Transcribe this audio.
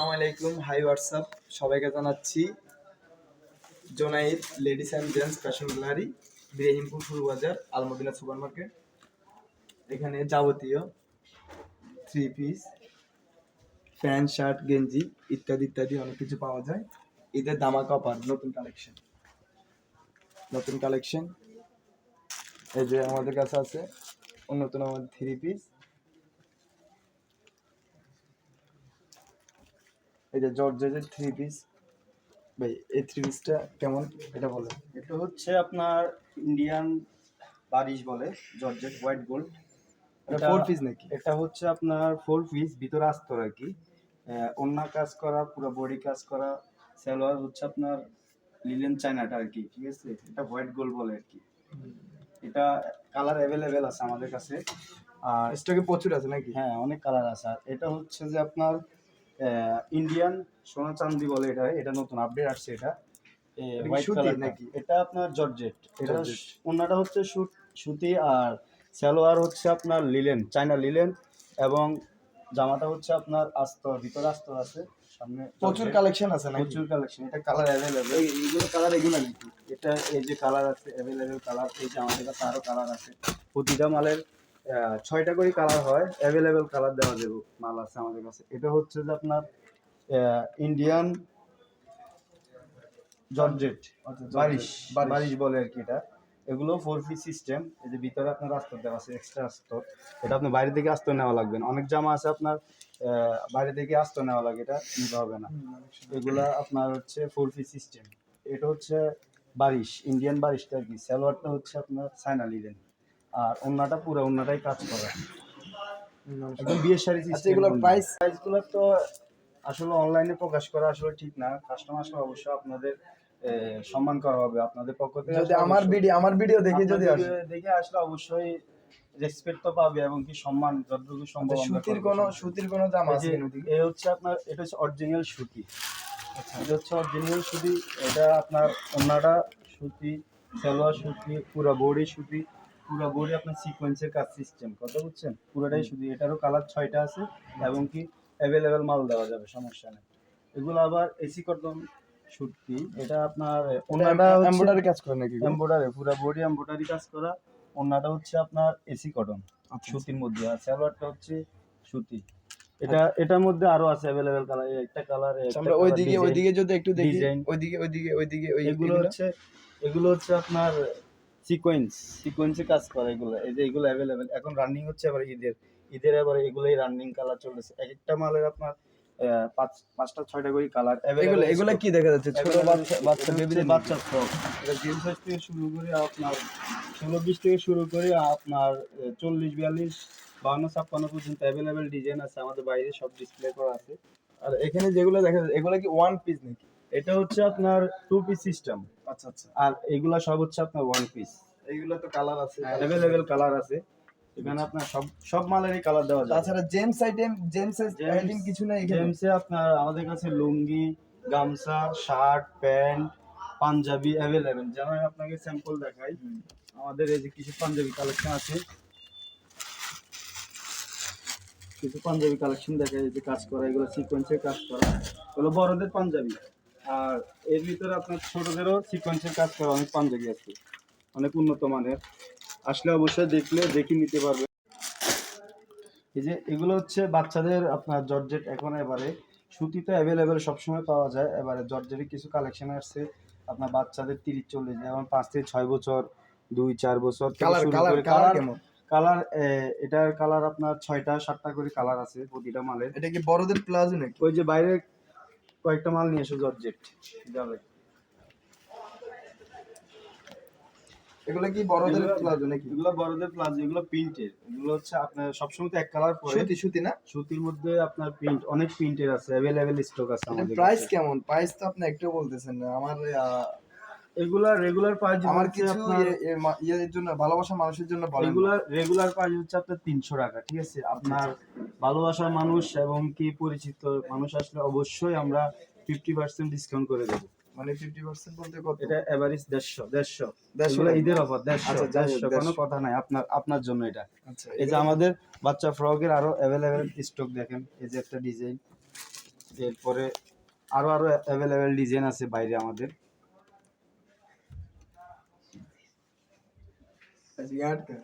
আসসালামু আলাইকুম। High WhatsApp সবাইকে জানাচ্ছি Junaid ladies and gents fashion gallery, Birahimpur Phulbazar Almadina super market এখানে যাবতীয় থ্রি পিস প্যান্ট, শার্ট, গেঞ্জি ইত্যাদি ইত্যাদি অনেক কিছু পাওয়া যায়। ঈদের দামাকা অফার নতুন কালেকশন নতুন কালেকশন এই যে আমাদের কাছে আছে নতুন আমাদের থ্রি পিস এই যে জর্জের থ্রি পিস ভাই এই থ্রি পিসটা কেমন? এটা বলেন এটা হচ্ছে আপনার ইন্ডিয়ান বারিশ বলে জর্জেট হোয়াইট গোল্ড এটা ফোর পিস নাকি? এটা হচ্ছে আপনার ফোর পিস ভিতরে আস্তর আর কি। অন্য কাজ করা পুরো বডি কাজ করা সালোয়ার হচ্ছে আপনার লিলেন চায়নাটা আর কি ঠিক আছে? এটা হোয়াইট গোল্ড বলে আর কি। এটা কালার অ্যাভেলেবেল আছে আমাদের কাছে। আর স্টকে প্রচুর আছে নাকি? হ্যাঁ অনেক কালার আছে। আর এটা হচ্ছে যে আপনার ইন্ডিয়ান সোনা চান্দি বলে এটা এটা নতুন আপডেট আসছে এটা। নাকি? এটা? আপনার জর্জেট। এটা। ওনাটা হচ্ছে সুত আর সালোয়ার হচ্ছে আপনার লিলেন চায়না লিলেন এবং জামাটা হচ্ছে আপনার আস্তর ভিতরে আস্তর আছে সামনে প্রচুর কালেকশন আছে নাকি? প্রচুর কালেকশন এটা কালার অ্যাভেলেবেল এইগুলো কালার এগুলো নাকি? এটা এই যে কালার আছে অ্যাভেলেবেল কালার এই যে আমাদের কাছে আরও কালার আছে। প্রতিটা মালের ছয়টা করে কালার হয় অ্যাভেলেবেল কালার দেওয়া যাবে মাল আছে আমাদের কাছে। এটা হচ্ছে যে আপনার ইন্ডিয়ান জর্জেট আচ্ছা, বারিশ বারিশ। বারিশ বলে আর কি এটা। এগুলো ফোর ফি সিস্টেম এই যে ভিতরে আপনার আস্তর দেওয়া আছে এক্সট্রা আস্তর এটা আপনি বাইরে থেকে আস্তর নেওয়া লাগবে না। অনেক জামা আছে আপনার বাইরে থেকে আস্তর নেওয়া লাগে এটা নিতে হবে না। এগুলা আপনার হচ্ছে ফোর ফি সিস্টেম এটা হচ্ছে বারিশ ইন্ডিয়ান বারিশটা আর কি। সালোয়ারটা হচ্ছে আপনার চায়না লিলেন আর অন্যটা পুরো অন্যটাই কাজ করা। একদম বিয়ের শাড়ি আচ্ছা এগুলোর প্রাইস প্রাইসগুলো তো আসলে অনলাইনে প্রকাশ করা আসলে ঠিক না। কাস্টমার অবশ্যই আপনাদের সম্মান করা হবে। আপনাদের পক্ষ থেকে যদি আমার ভিডিও আমার ভিডিও দেখে যদি দেখে আসলে অবশ্যই রেসপেক্ট তো পাবে এবং কি সম্মান যতটুকু সম্ভব আচ্ছা, সুতির কোনো সুতির কোনো এই আছে এই হচ্ছে আপনার এটা হচ্ছে অরিজিনাল সুতি। এটা হচ্ছে অরিজিনাল সুতি। এটা আপনার অন্যটা সুতি সালোয়ার সুতি পুরো বডি সুতি। পুরো বডি আপনার সিকোয়েন্সের কাজ সিস্টেম কথা বুঝছেন? পুরোটাই সুতি এটারও কালার ছয়টা আছে এবং কি অ্যাভেলেবেল মাল দেওয়া যাবে সমস্যা নেই। এগুলো আবার এসি কটন সুতি এটা আপনার ওনাটা এমব্রয়ডারি কাজ করে নাকি এমব্রয়ডারি পুরো বডি এমব্রয়ডারি কাজ করা অন্যটা হচ্ছে আপনার এসি কটন আচ্ছা, সুতির মধ্যে আর সালোয়ারটা হচ্ছে সুতি। এটা এটার মধ্যে আরও আছে অ্যাভেলেবেল কালার একটা কালার আচ্ছা, আমরা ওইদিকে ওইদিকে যদি একটু দেখি। ওইদিকে ওইদিকে ওইদিকে ওই এগুলো হচ্ছে এগুলো হচ্ছে আপনার সিকোয়েন্স সিকোয়েন্সে কাজ করে এগুলো। এই যে এগুলো অ্যাভেলেবেল এখন রানিং হচ্ছে আবার ঈদের। ঈদের আবার এগুলোই রানিং কালার চলতেছে। এক একটা মালের আপনার পাঁচ পাঁচটা ছয়টা করে কালার এগুলো এগুলো কি দেখা যাচ্ছে? ছোট বাচ্চা বাচ্চা বেবিদের বাচ্চা ফ্রক এটা জিম সাইজ থেকে শুরু করে আপনার ষোলো বিশ থেকে শুরু করে আপনার চল্লিশ বিয়াল্লিশ বাউন্ন ছাপ্পান্ন পর্যন্ত অ্যাভেলেবেল ডিজাইন আছে। আমাদের বাইরে সব ডিসপ্লে করা আছে। আর এখানে যেগুলো দেখা যাচ্ছে এগুলো কি ওয়ান পিস নাকি? এটা হচ্ছে আপনার টু পিস সিস্টেম আচ্ছা আচ্ছা। আর এগুলা সব হচ্ছে আপনার ওয়ান পিস এইগুলো তো কালার আছে। অ্যাভেলেবেল কালার আছে। এখানে আপনার সব সব মালেরই কালার দেওয়া যায় তাছাড়া জেন্টস আইটেম জেন্টস আইটেম কিছু নাই জেমসে আপনার আমাদের কাছে লুঙ্গি গামছা শার্ট প্যান্ট পাঞ্জাবি অ্যাভেলেবেল যেমন আপনাকে স্যাম্পল দেখাই আমাদের এই যে কিছু পাঞ্জাবি কালেকশন আছে। কিছু পাঞ্জাবি কালেকশন দেখা যায় যে কাজ করা এগুলো সিকোয়েন্সের কাজ করা। এগুলো বড়দের পাঞ্জাবি। আর এর ভিতরে আপনার ছোটদেরও সিকোয়েন্সের কাজ করা অনেক পাঞ্জাবি আছে অনেক উন্নত মানের। আসলে অবশ্যই দেখলে দেখে নিতে পারবে। এই যে এগুলো হচ্ছে বাচ্চাদের আপনার জর্জেট এখন এবারে। সুতিতে অ্যাভেলেবেল সবসময় পাওয়া যায়। এবারে জর্জেটের কিছু কালেকশন আসছে। আপনার বাচ্চাদের তিরিশ চল্লিশ যেমন পাঁচ থেকে ছয় বছর দুই চার বছর কালার কালার কালার কালার কেমন? কালার এটার কালার আপনার ছয়টা সাতটা করে কালার আছে প্রতিটা মালের। এটা কি বড়দের প্লাজো নাকি? ওই যে বাইরে কয়েকটা মাল নিয়ে এসো জর্জেট। যাবে এগুলো কি বড়দের প্লাজো নাকি? এগুলো বড়দের প্লাজো এগুলো প্রিন্টের। এগুলো হচ্ছে আপনার সবসময় তো এক কালার পরে। সুতি সুতি না? সুতির মধ্যে আপনার প্রিন্ট অনেক প্রিন্টের আছে अवेलेबल স্টক আছে আমাদের প্রাইস কেমন? প্রাইস তো আপনি একটু বলতেছেন না। আমার এগুলা রেগুলার প্রাইস আমার কিছু ইয়ে- ইয়ে ইয়ের জন্য ভালোবাসা মানুষের জন্য বলেন রেগুলার প্রাইস হচ্ছে আপনার তিনশো টাকা ঠিক আছে? আপনার ভালোবাসার মানুষ এবং কি পরিচিত মানুষ আসলে অবশ্যই আমরা ফিফটি পার্সেন্ট ডিসকাউন্ট করে দেবো। মানে ফিফটি পার্সেন্ট বলতে কত? এটা এভারেজ দেড়শো দেড়শো। দেড়শো ঈদের অফার দেড়শো আচ্ছা, দেড়শো কোনো কথা নাই আপনার আপনার জন্য এটা। আচ্ছা এই যে আমাদের বাচ্চা ফ্রকের আরও অ্যাভেলেবেল স্টক দেখেন এই যে একটা ডিজাইন এরপরে আরও আরও অ্যাভেলেবেল ডিজাইন আছে বাইরে আমাদের। પછી યાદ કર.